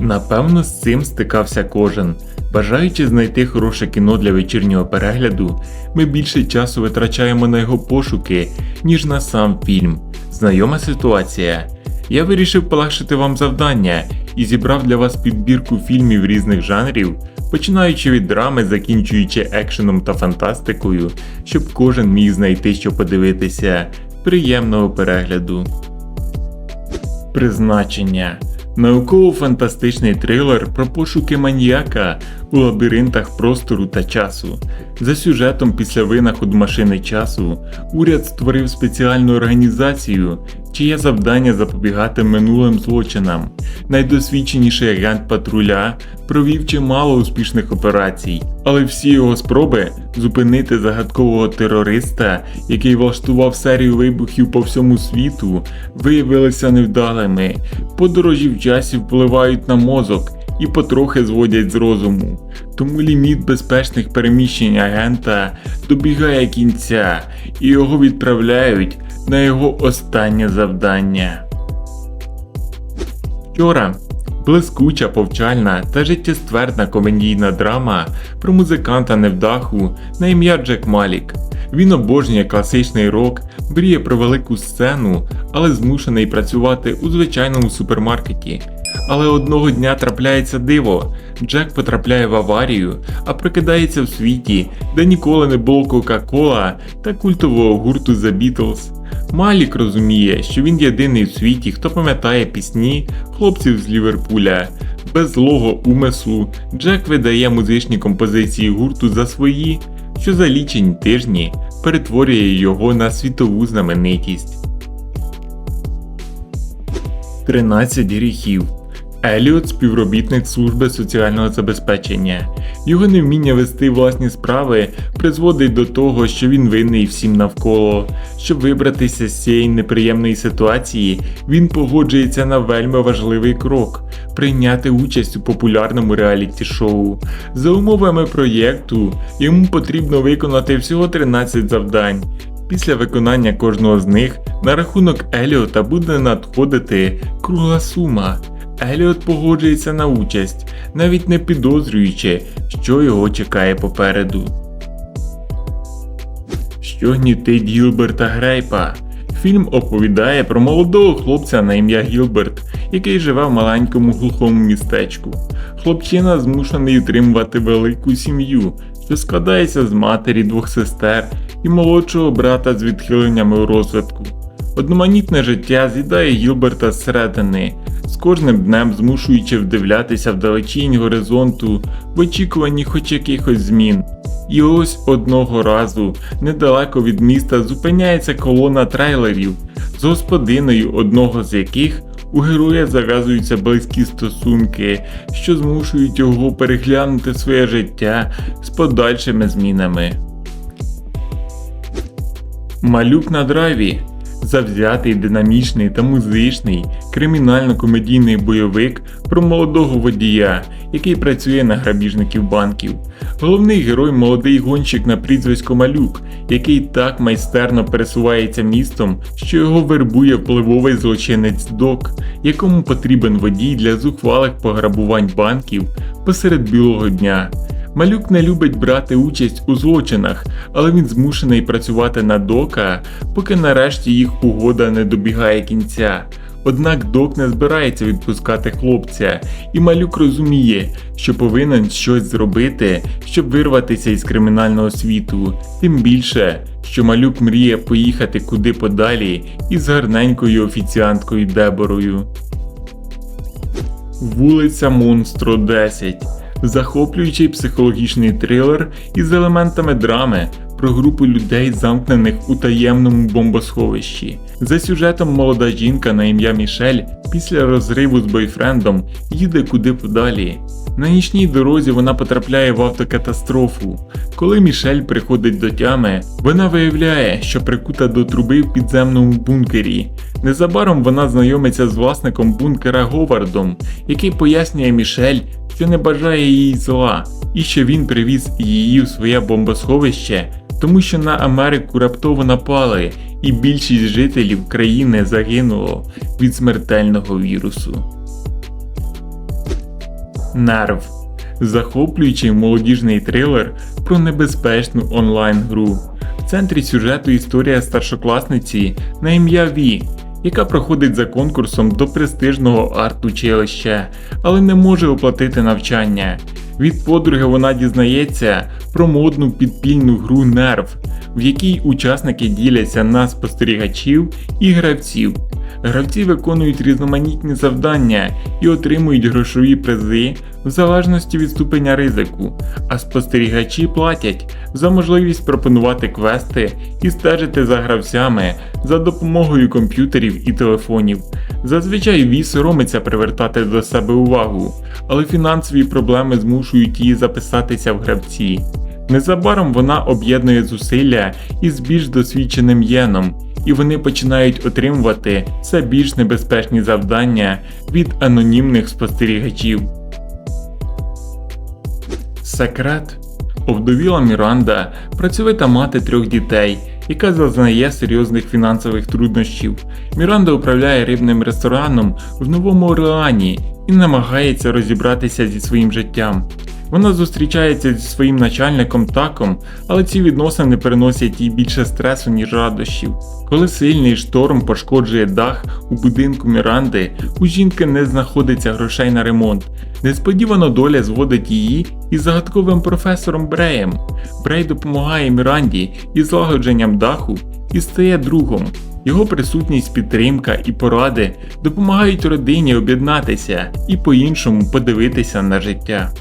Напевно, з цим стикався кожен. Бажаючи знайти хороше кіно для вечірнього перегляду, ми більше часу витрачаємо на його пошуки, ніж на сам фільм. Знайома ситуація. Я вирішив полегшити вам завдання і зібрав для вас підбірку фільмів різних жанрів, починаючи від драми, закінчуючи екшеном та фантастикою, щоб кожен міг знайти, що подивитися. Приємного перегляду. Призначення. Науково-фантастичний трилер про пошуки маніяка у лабіринтах простору та часу. За сюжетом після винаходу машини часу уряд створив спеціальну організацію, чиє завдання запобігати минулим злочинам. Найдосвідченіший агент патруля провів чимало успішних операцій, але всі його спроби зупинити загадкового терориста, який влаштував серію вибухів по всьому світу, виявилися невдалими. Подорожі в часі впливають на мозок і потрохи зводять з розуму. Тому ліміт безпечних переміщень агента добігає кінця, і його відправляють на його останнє завдання. Вчора блискуча, повчальна та життєствердна комедійна драма про музиканта невдаху на ім'я Джек Малік. Він обожнює класичний рок, мріє про велику сцену, але змушений працювати у звичайному супермаркеті. Але одного дня трапляється диво. Джек потрапляє в аварію, а прокидається в світі, де ніколи не було Кока-Кола та культового гурту The Beatles. Малік розуміє, що він єдиний в світі, хто пам'ятає пісні хлопців з Ліверпуля. Без злого умислу Джек видає музичні композиції гурту за свої, що за лічені тижні перетворює його на світову знаменитість. 13 гріхів. Еліот співробітник служби соціального забезпечення. Його невміння вести власні справи призводить до того, що він винний всім навколо. Щоб вибратися з цієї неприємної ситуації, він погоджується на вельми важливий крок прийняти участь у популярному реаліті-шоу. За умовами проєкту йому потрібно виконати всього 13 завдань. Після виконання кожного з них на рахунок Еліота буде надходити кругла сума. Еліот погоджується на участь, навіть не підозрюючи, що його чекає попереду. Що гнітить Гілберта Грейпа? Фільм оповідає про молодого хлопця на ім'я Гілберт, який живе в маленькому глухому містечку. Хлопчина змушений утримувати велику сім'ю, що складається з матері двох сестер і молодшого брата з відхиленнями у розвитку. Одноманітне життя з'їдає Гілберта зсередини, з кожним днем змушуючи вдивлятися вдалечінь горизонту в очікуванні хоч якихось змін. І ось одного разу недалеко від міста зупиняється колона трейлерів з господиною, одного з яких у героя зав'язуються близькі стосунки, що змушують його переглянути своє життя з подальшими змінами. Малюк на драйві завзятий, динамічний та музичний, кримінально-комедійний бойовик про молодого водія, який працює на грабіжників банків. Головний герой молодий гонщик на прізвисько Малюк, який так майстерно пересувається містом, що його вербує впливовий злочинець Док, якому потрібен водій для зухвалих пограбувань банків посеред білого дня. Малюк не любить брати участь у злочинах, але він змушений працювати на дока, поки нарешті їх угода не добігає кінця. Однак док не збирається відпускати хлопця, і малюк розуміє, що повинен щось зробити, щоб вирватися із кримінального світу, тим більше, що малюк мріє поїхати куди подалі із гарненькою офіціанткою Деборою. Вулиця Монстро 10 захоплюючий психологічний трилер із елементами драми про групу людей, замкнених у таємному бомбосховищі. За сюжетом молода жінка на ім'я Мішель після розриву з бойфрендом їде куди подалі. На нічній дорозі вона потрапляє в автокатастрофу. Коли Мішель приходить до тями, вона виявляє, що прикута до труби в підземному бункері. Незабаром вона знайомиться з власником бункера Говардом, який пояснює Мішель, що не бажає їй зла, і що він привіз її в своє бомбосховище, тому що на Америку раптово напали, і більшість жителів країни загинуло від смертельного вірусу. Нерв захоплюючий молодіжний трилер про небезпечну онлайн-гру. В центрі сюжету історія старшокласниці на ім'я Ві, яка проходить за конкурсом до престижного арт-училища, але не може оплатити навчання. Від подруги вона дізнається про модну підпільну гру Нерв, в якій учасники діляться на спостерігачів і гравців. Гравці виконують різноманітні завдання і отримують грошові призи в залежності від ступеня ризику, а спостерігачі платять за можливість пропонувати квести і стежити за гравцями за допомогою комп'ютерів і телефонів. Зазвичай Ві соромиться привертати до себе увагу, але фінансові проблеми змушують її записатися в гравці. Незабаром вона об'єднує зусилля із більш досвідченим Єном, і вони починають отримувати все більш небезпечні завдання від анонімних спостерігачів. Секрет Овдовіла Міранда, працьовита мати трьох дітей, яка зазнає серйозних фінансових труднощів. Міранда управляє рибним рестораном в Новому Орлеані і намагається розібратися зі своїм життям. Вона зустрічається зі своїм начальником таком, але ці відносини приносять їй більше стресу, ніж радощів. Коли сильний шторм пошкоджує дах у будинку Міранди, у жінки не знаходиться грошей на ремонт. Несподівано доля зводить її із загадковим професором Бреєм. Брей допомагає Міранді із злагодженням даху і стає другом. Його присутність, підтримка і поради допомагають родині об'єднатися і по-іншому подивитися на життя.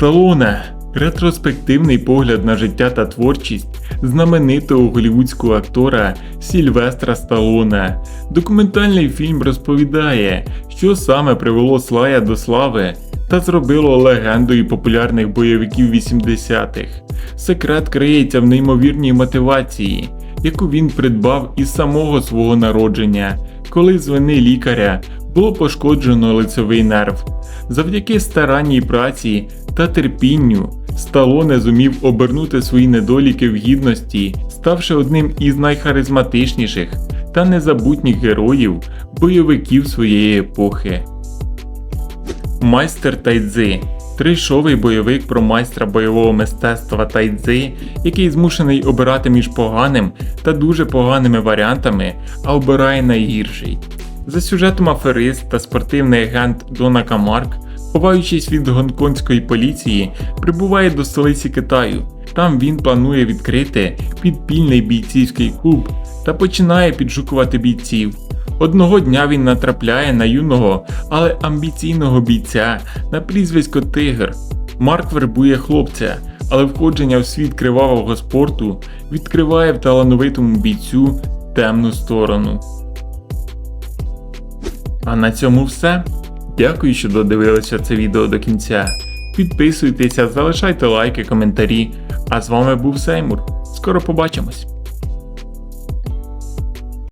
Сталоне ретроспективний погляд на життя та творчість знаменитого голівудського актора Сільвестра Сталоне. Документальний фільм розповідає, що саме привело Слая до слави та зробило легендою популярних бойовиків 80-х. Секрет криється в неймовірній мотивації, яку він придбав із самого свого народження, коли з вини лікаря було пошкоджено лицевий нерв. Завдяки старанній праці та терпінню Сталоне зумів обернути свої недоліки в гідності, ставши одним із найхаризматичніших та незабутніх героїв бойовиків своєї епохи. Майстер Тайдзи тришовий бойовик про майстра бойового мистецтва Тайдзи, який змушений обирати між поганим та дуже поганими варіантами, а обирає найгірший. За сюжетом аферист та спортивний агент Дона Камарк, ховаючись від гонконгської поліції, прибуває до столиці Китаю. Там він планує відкрити підпільний бійцівський клуб та починає підшукувати бійців. Одного дня він натрапляє на юного, але амбіційного бійця на прізвисько Тигр. Марк вербує хлопця, але входження в світ кривавого спорту відкриває в талановитому бійцю темну сторону. А на цьому все. Дякую, що додивилися це відео до кінця. Підписуйтеся, залишайте лайки, коментарі. А з вами був Сеймур. Скоро побачимось!